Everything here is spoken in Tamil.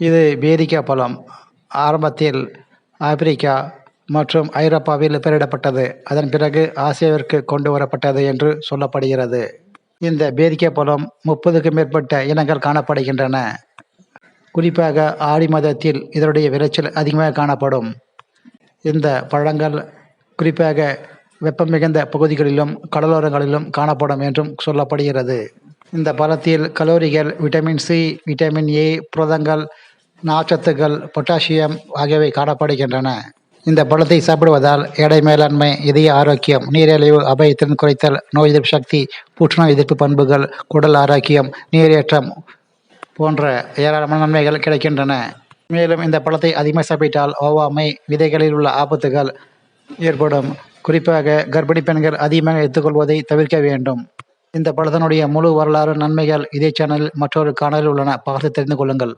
இது பேரிக்கா பழம் ஆரம்பத்தில் ஆப்பிரிக்கா மற்றும் ஐரோப்பாவில் பெயரிடப்பட்டது. அதன் பிறகு ஆசியாவிற்கு கொண்டு வரப்பட்டது என்று சொல்லப்படுகிறது. இந்த பேரிக்கா பழம் முப்பதுக்கும் மேற்பட்ட இனங்கள் காணப்படுகின்றன. குறிப்பாக ஆடி மாதத்தில் இதனுடைய விளைச்சல் அதிகமாக காணப்படும். இந்த பழங்கள் குறிப்பாக வெப்பம் மிகுந்த பகுதிகளிலும் கடலோரங்களிலும் காணப்படும் என்றும் சொல்லப்படுகிறது. இந்த பழத்தில் கலோரிகள் விட்டமின் சி விட்டமின் ஏ புரதங்கள் நார்ச்சத்துக்கள் பொட்டாசியம் ஆகியவை காணப்படுகின்றன. இந்த பழத்தை சாப்பிடுவதால் எடை மேலாண்மை இதய ஆரோக்கியம் நீரிழிவு அபயத்தின் குறைத்தல் நோய் எதிர்ப்பு சக்தி புற்றுநோய் எதிர்ப்பு பண்புகள் குடல் ஆரோக்கியம் நீரேற்றம் போன்ற ஏராளமான நன்மைகள் கிடைக்கின்றன. மேலும் இந்த பழத்தை அதிகமாக சாப்பிட்டால் ஒவ்வாமை விதைகளில் உள்ள ஆபத்துகள் ஏற்படும். குறிப்பாக கர்ப்பிணி பெண்கள் அதிகமாக எடுத்துக்கொள்வதை தவிர்க்க வேண்டும். இந்த பழத்தினுடைய முழு வரலாறு நன்மைகள் இதே சேனலில் மற்றொரு காணலில் உள்ளன. பார்த்து தெரிந்து கொள்ளுங்கள்.